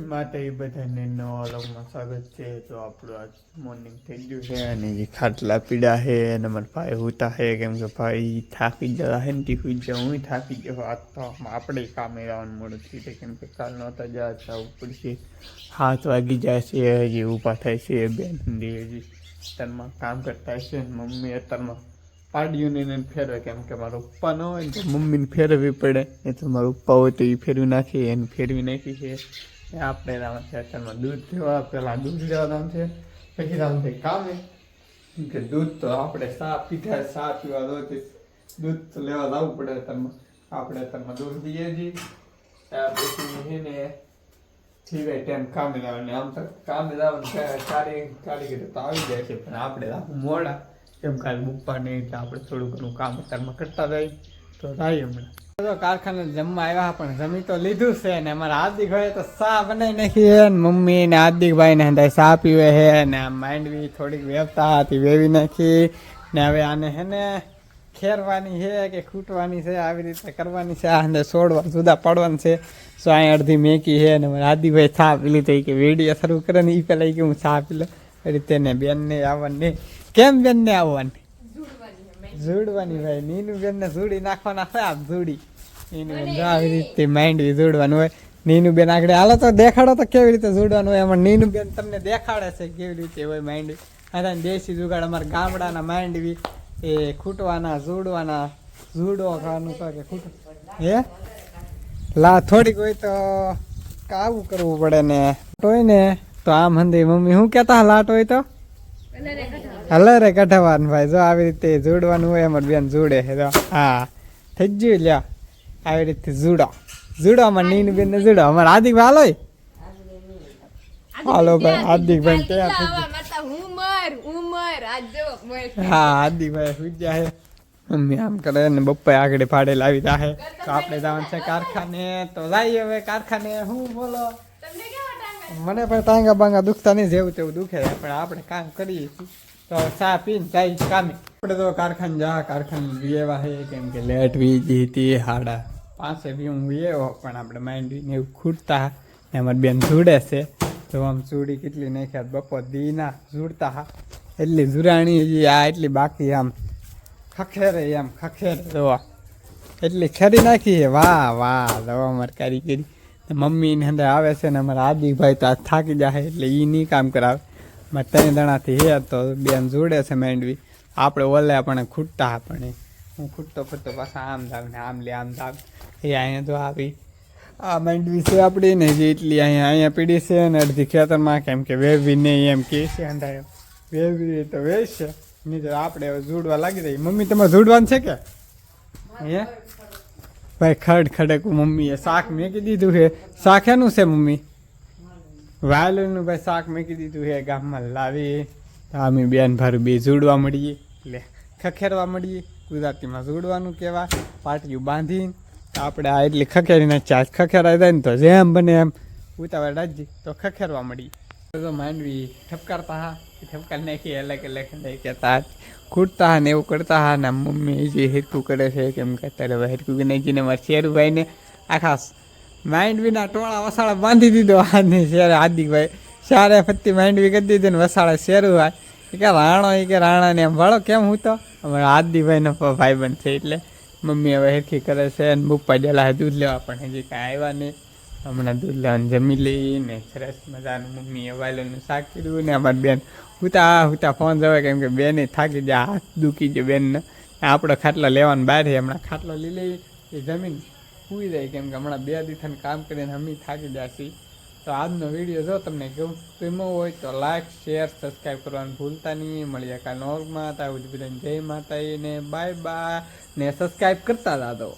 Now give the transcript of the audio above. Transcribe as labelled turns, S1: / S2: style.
S1: માટે એ બધાને નવા વ્લોગમાં સ્વાગત છે. તો આપણું આજ મોર્નિંગ થઈ ગયું છે અને જે ખાટલા પીડા છે અને મારા ભાઈ હોતા છે. કેમ કે ભાઈ થાકી જતા છે ને ટીફી જ હું થાકી ગયો આજ તો આપણે કામે આવવાનું મોડું થયું છે કેમ કે કાલ નહોતા જવા જવું પડશે. હાથ વાગી જાય છે, હજી ઊભા થાય છે બેન હજી. અત્યારમાં કામ કરતા ને મમ્મી અત્યારમાં પાડીઓને એને ફેરવે. કેમ કે મારો પપ્પા ન હોય તો મમ્મીને ફેરવવી પડે. એ તો મારો પપ્પા હોય તો એ ફેરવી નાખી, એને ફેરવી નાખી છે. આપણે જવાનું છે દૂધ લેવા પહેલાં દૂધ લેવા જવાનું છે. પછી જવાનું છે કામે. કે દૂધ તો આપણે સા પીધા, સા પીવા દો દૂધ તો લેવા જવું પડે અત્યારમાં. આપણે અત્યારમાં દૂધ લઈએ છીએ. ત્યાર પછી છે ને ઠીક છે ટાઈમ કામે જવાનું આમ તો કામે જવાનું કારી કારીગર તો આવી જાય છે. પણ આપણે જવું મોડા. કેમ કાલે બુપ્પા નહીં એટલે આપણે થોડું ઘણું કામ અત્યારમાં કરતા જાય તો થાય હમણાં. તો કારખાને જમવા આવ્યા પણ જમી તો લીધું છે ને અમારા હાર્દિક ભાઈ તો સા બનાવી નાખી છે ને મમ્મી ને હાર્દિકભાઈ ને હંધાય સા પીવે છે ને આ માંડવી થોડીક વેવતા હતી વેવી નાખી ને હવે આને હે ને ખેરવાની છે કે ખૂટવાની છે આવી રીતે કરવાની છે આ અંદર છોડવા જુદા પાડવાની છે. સો અહીં અડધી મેકી છે ને મારા હાર્દિકભાઈ સા પી લીધી કે વીડિયો શરૂ કરે ને એ પહેલાં કે હું સા પી લો એ રીતે ને બેનને આવવાની. કેમ બેનને આવવાની? જોડવાની ભાઈ નીનું બેન ને જોડી નાખવાના હોય આપ જોડી. બેન આવી રીતે માઇન્ડ જોડવાનું હોય. નીનુ બેન આગળ હાલો તો દેખાડો તો કેવી રીતે જોડવાનું હોય. એમાં નીનુ બેન તમને દેખાડે છે કેવી રીતે હોય માઇન્ડ આ દેશી જુગાડ અમારા ગામડાના માંડવી એ ખૂટવાના જોડવાના જોડો ખાવાનું તો કે ખૂટ હે? લા થોડીક હોય તો કાવું કરવું પડે ને. હોય ને તો આમ હંધી મમ્મી શું કહેતા લાટ હોય તો? હલે રે કઢાવાનું ભાઈ જો આવી રીતે જોડવાનું હોય અમારે બેન જોડે હા થઈ ગયું લ્યો. આવી રીતે જુડો જુડો અમારે નીન બેન ને જુડો અમાર હાર્દિક ભાઈ, હાલો હાલો ભાઈ, હાર્દિક ભાઈ તૈયાર થઈ ગયા. હા, હાર્દિક ભાઈ સુઈ જાય મમ્મી આમ કરે ને બપ્પા આગળ ફાડે લાવી જાહે તો આપણે જવાનું છે કારખાને. તો જઈએ હવે કારખાને. હું બોલો? મને પણ ટાંગા બાંગા દુખતા નહીં, જેવું તેવું દુખે પણ આપણે કામ કરીએ તો ચા પીને જાય કામે. આપણે તો કારખાન જા, કારખાન વિયેવા હે કેમ કે લેટ વી જીતી હાડા પાસે બી હું વિયેવો પણ આપણે માઇન્ડ ને એવું ખૂટતા ને અમારી બેન જોડે છે. તો આમ ચૂડી કેટલી નાખ્યા, બપોર દીના જોડતા. હા એટલી હજી, આ એટલી બાકી આમ ખખેરે એમ ખખેરે જોવા એટલી ખરી નાખી છે. વાહ વાહ દવા અમારે કારીગરી. મમ્મી ને અંદર આવે છે ને અમારા આદિભાઈ તો આ થાકી જાય એટલે એ નહીં કામ કરાવે. મારે ત્રણ દણાથી હે, તો બેન જોડે છે માંડવી આપણે ઓલે પણ ખૂટતા પણ હું ખૂટતો ખૂટતો પાછા આમ ધાવ ને આમ લે, આમ જાવ એ અહીંયા તો આવી. આ માંડવી છે આપણી ને જે એટલી અહીંયા અહીંયા પીડી છે ને અડધી ખેતરમાં કેમ કે વેવી નહીં એમ કે છે અંધારે. વેવી તો વેચશે નહીં તો આપણે જોડવા લાગી રહી મમ્મી, તમારે જોડવાનું છે કે? હે? ભાઈ, ખડ ખડક મમ્મીએ શાક મેકી દીધું છે શાક એનું છે મમ્મી? વાયલુનું ભાઈ શાક મેકી દીધું છે ગામમાં લાવી. અમે બેન ભારું બે જોડવા મળીએ, એટલે ખખેરવા મળીએ. ગુજરાતીમાં જોડવાનું કહેવાય. પાટિયું બાંધીને આપણે આ એટલે ખખેરીને ચાર્જ ખખેરાઈ જાય ને તો જેમ બને એમ ઉતાવળ રાખજી, તો ખખેરવા મળીએ. તો માંડવી ઠપકારતા હા ઠપકાર નાખી અલગ અલગ કહેતા. ખૂટતા હા ને એવું કરતા હા, ને મમ્મી જે હિરકું કરે છે કેમ કે હવે હિરકું નાખીને મારા શેરુભાઈને આખા માંડવીના ટોળા વસાળા બાંધી દીધો ને શેર હાર્દિકભાઈ શારે ફત્તી માંડવી કરી દીધી ને વસાળા શેરું હોય કે રાણો એ કે રાણા ને એમ, વાળો, કેમ હું તો? અમારા ભાઈ ભાઈબંધ છે એટલે. મમ્મી હવે હેરખી કરે છે અને બુપ્પા જલા દૂધ લેવા, પણ હજી કાંઈ આવ્યા નહીં. હમણાં દૂધ લેવાનું જમી લઈને સરસ મજાનું મમ્મીએ વાયલોનું શાક કર્યું ને અમારી બેન. હુતા હુતા ફોન જવાય કેમ કે બેને થાકી જાય હાથ દુખી જાય બેનને. આપણો ખાટલો લેવાનો બહાર હમણાં ખાટલો લઈ લઈ, એ જમીન સુઈ જાય કેમ કે હમણાં બે દિવસને કામ કરીને અમે થાકી જશે તો આજનો વીડિયો જો તમને કેવું ગમ્યો હોય તો લાઇક શેર સબસ્ક્રાઈબ કરવાનું ભૂલતા નહીં. મળીએ કાલ નોર્મમાં માતા બધાને જય માતાજી ને બાય બાય ને સબસ્ક્રાઈબ કરતા જાદો